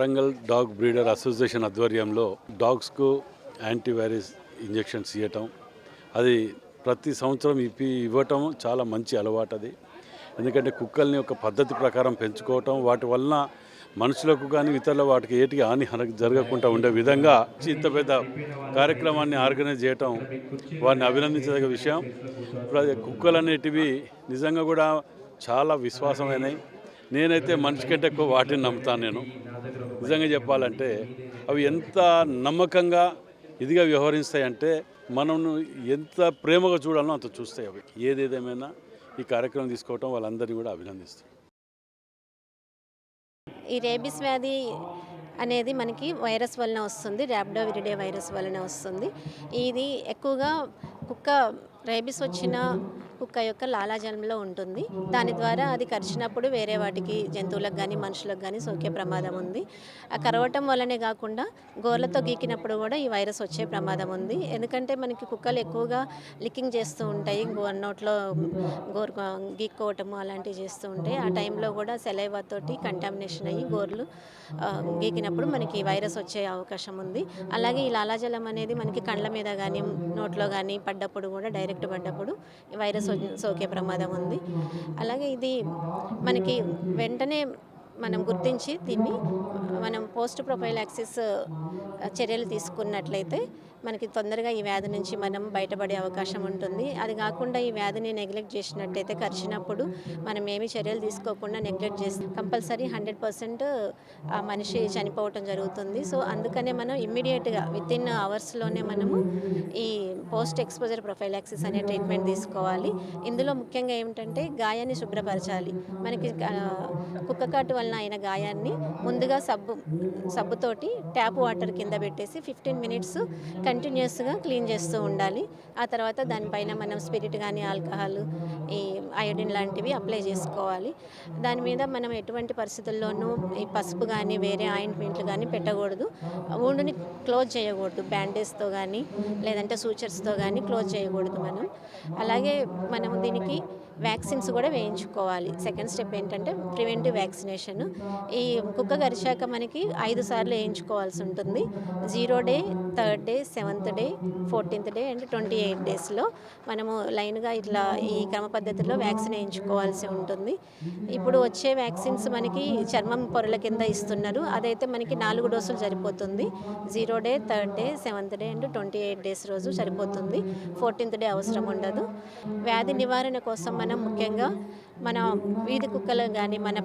Warangal dog breeder association ఆధ్వర్యంలో డాగ్స్కు antivirus injections ఇవ్వటం అది ప్రతి సంవత్సరం ఇప్పి ఇవ్వటం చాలా మంచి అలవాటు అది. ఎందుకంటే కుక్కల్ని ఒక పద్ధతి ప్రకారం పెంచుకోవటం వాటి వలన మనుషులకు కానీ ఇతరుల వాటికి ఏటికి హాని జరగకుండా ఉండే విధంగా ఇంత పెద్ద కార్యక్రమాన్ని ఆర్గనైజ్ చేయటం వారిని అభినందించదగ్గ విషయం. కుక్కలు అనేటివి నిజంగా కూడా చాలా విశ్వాసమైనవి నేనైతే మనిషి కంటే ఎక్కువ వాటిని నమ్ముతాను నేను. నిజంగా చెప్పాలంటే అవి ఎంత నమ్మకంగా ఇదిగా వ్యవహరిస్తాయంటే మనం ఎంత ప్రేమగా చూడాలో అంత చూస్తాయి అవి. ఏదేదేమైనా ఈ కార్యక్రమం తీసుకోవటం వాళ్ళందరినీ కూడా అభినందిస్తాం ఈ రేబిస్ వ్యాధి అనేది మనకి వైరస్ వలన వస్తుంది. ర్యాబ్డో విరిడే వైరస్ వలన వస్తుంది. ఇది ఎక్కువగా కుక్క రేబిస్ వచ్చిన కుక్క యొక్క లాలాజలంలో ఉంటుంది. దాని ద్వారా అది కరిచినప్పుడు వేరే వాటికి జంతువులకు కానీ మనుషులకు కానీ సోకే ప్రమాదం ఉంది. ఆ కరవటం వల్లనే కాకుండా గోర్లతో గీకినప్పుడు కూడా ఈ వైరస్ వచ్చే ప్రమాదం ఉంది. ఎందుకంటే మనకి కుక్కలు ఎక్కువగా లిక్కింగ్ చేస్తూ ఉంటాయి. నోట్లో గోరు గీక్కోవటము అలాంటివి చేస్తూ ఉంటాయి. ఆ టైంలో కూడా సెలైవాతోటి కంటామినేషన్ అయ్యి గోర్లు గీకినప్పుడు మనకి వైరస్ వచ్చే అవకాశం ఉంది. అలాగే ఈ లాలాజలం అనేది మనకి కళ్ళ మీద కానీ నోట్లో కానీ పడ్డప్పుడు కూడా డైరెక్ట్ పడ్డప్పుడు వైరస్ సోకే ప్రమాదం ఉంది. అలాగే ఇది మనకి వెంటనే మనం గుర్తించి దీన్ని మనం పోస్ట్ ప్రొఫైల్ యాక్సిస్ చర్యలు తీసుకున్నట్లయితే మనకి తొందరగా ఈ వ్యాధి నుంచి మనం బయటపడే అవకాశం ఉంటుంది. అది కాకుండా ఈ వ్యాధిని నెగ్లెక్ట్ చేసినట్టయితే కరిచినప్పుడు మనం ఏమి చర్యలు తీసుకోకుండా నెగ్లెక్ట్ చేసి కంపల్సరీ హండ్రెడ్ పర్సెంట్ ఆ మనిషి చనిపోవటం జరుగుతుంది. సో అందుకనే మనం ఇమ్మీడియట్గా విత్ ఇన్ అవర్స్లోనే మనము ఈ పోస్ట్ ఎక్స్పోజర్ ప్రొఫైలాక్సిస్ అనే ట్రీట్మెంట్ తీసుకోవాలి. ఇందులో ముఖ్యంగా ఏమిటంటే గాయాన్ని శుభ్రపరచాలి. మనకి కుక్క కాటు వలన అయిన గాయాన్ని ముందుగా సబ్బు సబ్బుతోటి ట్యాప్ వాటర్ కింద పెట్టేసి ఫిఫ్టీన్ మినిట్స్ కంటిన్యూస్గా క్లీన్ చేస్తూ ఉండాలి. ఆ తర్వాత దానిపైన మనం స్పిరిట్ కానీ ఆల్కహాల్ ఈ అయోడిన్ లాంటివి అప్లై చేసుకోవాలి. దాని మీద మనం ఎటువంటి పరిస్థితుల్లోనూ ఈ పసుపు కానీ వేరే ఆయింట్మెంట్లు కానీ పెట్టకూడదు. ఊండుని క్లోజ్ చేయకూడదు. బ్యాండేజ్తో కానీ లేదంటే సూచర్స్తో కానీ క్లోజ్ చేయకూడదు మనం. అలాగే మనం దీనికి వ్యాక్సిన్స్ కూడా వేయించుకోవాలి. సెకండ్ స్టెప్ ఏంటంటే ప్రివెంటివ్ వ్యాక్సినేషన్. ఈ కుక్క గరిచాక మనకి ఐదు సార్లు వేయించుకోవాల్సి ఉంటుంది. Zero day third day seventh day fourteenth day and twenty eight డేస్లో మనము లైన్గా ఇట్లా ఈ క్రమ పద్ధతిలో వ్యాక్సిన్ వేయించుకోవాల్సి ఉంటుంది. ఇప్పుడు వచ్చే వ్యాక్సిన్స్ మనకి చర్మం పొరల కింద ఇస్తున్నారు. అదైతే మనకి నాలుగు డోసులు సరిపోతుంది. Zero day third day seventh day and twenty eight days రోజు సరిపోతుంది. ఫోర్టీన్త్ డే అవసరం ఉండదు. వ్యాధి నివారణ కోసం మనం ముఖ్యంగా మన వీధి కుక్కలు కానీ మన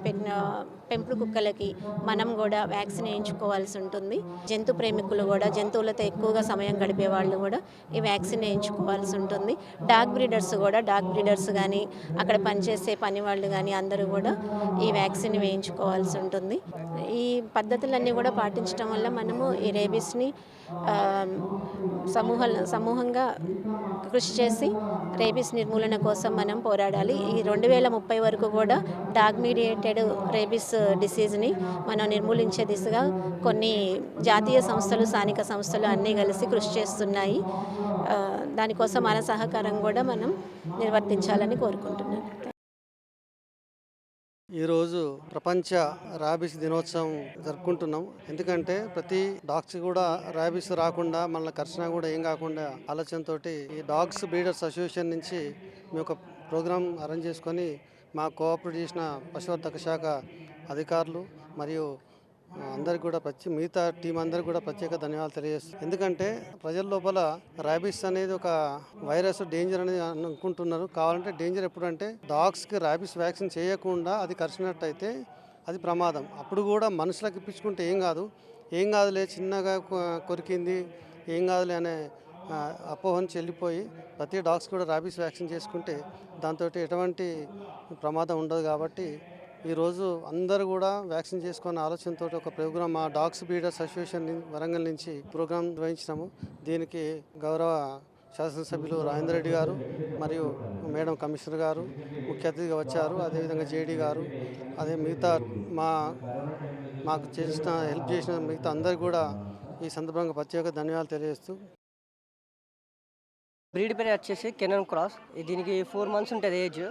పెంపుడు కుక్కలకి మనం కూడా వ్యాక్సిన్ వేయించుకోవాల్సి ఉంటుంది. జంతు ప్రేమికులు కూడా జంతువులతో ఎక్కువగా సమయం గడిపే వాళ్ళు కూడా ఈ వ్యాక్సిన్ వేయించుకోవాల్సి ఉంటుంది. డాగ్ బ్రీడర్స్ కూడా డాగ్ బ్రీడర్స్ కానీ అక్కడ పనిచేసే పని వాళ్ళు కానీ అందరూ కూడా ఈ వ్యాక్సిన్ వేయించుకోవాల్సి ఉంటుంది. ఈ పద్ధతులన్నీ కూడా పాటించడం వల్ల మనము ఈ రేబీస్ని సమూహ సమూహంగా కృషి చేసి రేబీస్ నిర్మూలన కోసం మనం పోరాడాలి. ఈ రెండు వేల ముప్పై ముప్పై వరకు కూడా డాగ్ మీడియేటెడ్ రేబీస్ డిసీజ్ని మనం నిర్మూలించే దిశగా కొన్ని జాతీయ సంస్థలు స్థానిక సంస్థలు అన్నీ కలిసి కృషి చేస్తున్నాయి. దానికోసం మన సహకారం కూడా మనం నిర్వర్తించాలని కోరుకుంటున్నాను. ఈరోజు ప్రపంచ ర్యాబిస్ దినోత్సవం జరుపుకుంటున్నాం. ఎందుకంటే ప్రతి డాగ్స్ కూడా ర్యాబిస్ రాకుండా మన కర్షణ కూడా ఏం కాకుండా ఆలోచనతోటి ఈ డాగ్స్ బ్రీడర్స్ అసోసియేషన్ నుంచి మేము ఒక ప్రోగ్రాం అరేంజ్ చేసుకొని మా కోఆపరేట్ చేసిన పశువర్ధక శాఖ అధికారులు మరియు అందరికి కూడా ప్రత్యేక మిగతా టీం అందరికి కూడా ప్రత్యేక ధన్యవాదాలు తెలియజేస్తుంది ఎందుకంటే ప్రజల లోపల ర్యాబిస్ అనేది ఒక వైరస్ డేంజర్ అనేది అనుకుంటున్నారు. కావాలంటే డేంజర్ ఎప్పుడంటే డాగ్స్కి ర్యాబిస్ వ్యాక్సిన్ చేయకుండా అది కరిచినట్టయితే అది ప్రమాదం. అప్పుడు కూడా మనుషులకు ఇప్పించుకుంటే ఏం కాదు. ఏం కాదులే చిన్నగా కొరికింది ఏం కాదులే అనే అపోహను చెల్లిపోయి ప్రతి డాగ్స్ కూడా రాబీస్ వ్యాక్సిన్ చేసుకుంటే దాంతో ఎటువంటి ప్రమాదం ఉండదు కాబట్టి ఈరోజు అందరూ కూడా వ్యాక్సిన్ చేసుకున్న ఆలోచనతో ఒక ప్రోగ్రామ్ మా డాగ్స్ బ్రీడర్స్ అసోసియేషన్ వరంగల్ నుంచి ప్రోగ్రామ్ నిర్వహించినాము. దీనికి గౌరవ శాసనసభ్యులు రాజేందర్ రెడ్డి గారు మరియు మేడం కమిషనర్ గారు ముఖ్య అతిథిగా వచ్చారు. అదేవిధంగా జేడీ గారు అదే మిగతా మా మాకు చేసిన హెల్ప్ చేసిన మిగతా అందరు కూడా ఈ సందర్భంగా ప్రత్యేక ధన్యవాదాలు తెలియజేస్తూ బ్రీడ్ పేరు వచ్చేసి కెనన్ క్రాస్. దీనికి ఫోర్ మంత్స్ ఉంటుంది ఏజ్.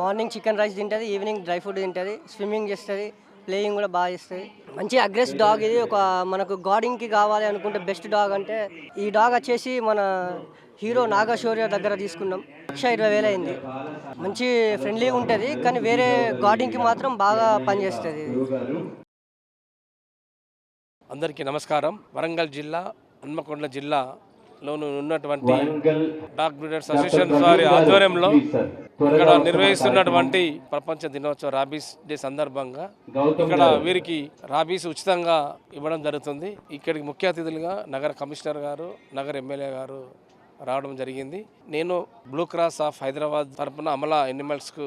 మార్నింగ్ చికెన్ రైస్ తింటుంది ఈవినింగ్ డ్రై ఫుడ్ తింటుంది స్విమ్మింగ్ చేస్తుంది ప్లేయింగ్ కూడా బాగా చేస్తుంది. మంచి అగ్రెస్ డాగ్ ఇది. ఒక మనకు గార్డింగ్కి కావాలి అనుకుంటే బెస్ట్ డాగ్ అంటే ఈ డాగ్ వచ్చేసి మన హీరో నాగశౌర్య దగ్గర తీసుకున్నాం. లక్ష ఇరవై వేలు అయింది. మంచి ఫ్రెండ్లీగా ఉంటుంది కానీ వేరే గార్డింగ్కి మాత్రం బాగా పనిచేస్తుంది అందరికీ నమస్కారం. వరంగల్ జిల్లా హన్మకొండ జిల్లాలోను ఉన్నటువంటి డాగ్ బ్రీడర్స్ అసోసియేషన్ వారి ఆధ్వర్యంలో ఇక్కడ నిర్వహిస్తున్నటువంటి ప్రపంచ దినోత్సవ రాబీస్ డే సందర్భంగా ఇక్కడ వీరికి రాబీస్ ఉచితంగా ఇవ్వడం జరుగుతుంది. ఇక్కడికి ముఖ్య అతిథులుగా నగర కమిషనర్ గారు నగర ఎమ్మెల్యే గారు రావడం జరిగింది. నేను బ్లూ క్రాస్ ఆఫ్ హైదరాబాద్ తరపున అమలా ఎనిమల్స్కు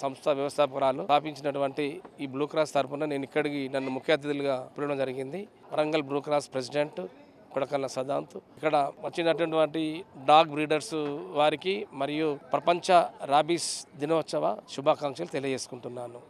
సంస్థ వ్యవస్థాపకురాలు స్థాపించినటువంటి ఈ బ్లూ క్రాస్ తరపున నేను ఇక్కడికి నన్ను ముఖ్య అతిథులుగా పిలవడం జరిగింది. Warangal blue cross president Kodakalla Sadanth. ఇక్కడ వచ్చినటువంటి డాగ్ బ్రీడర్స్ వారికి మరియు ప్రపంచ రాబీస్ దినోత్సవ శుభాకాంక్షలు తెలియజేసుకుంటున్నాను.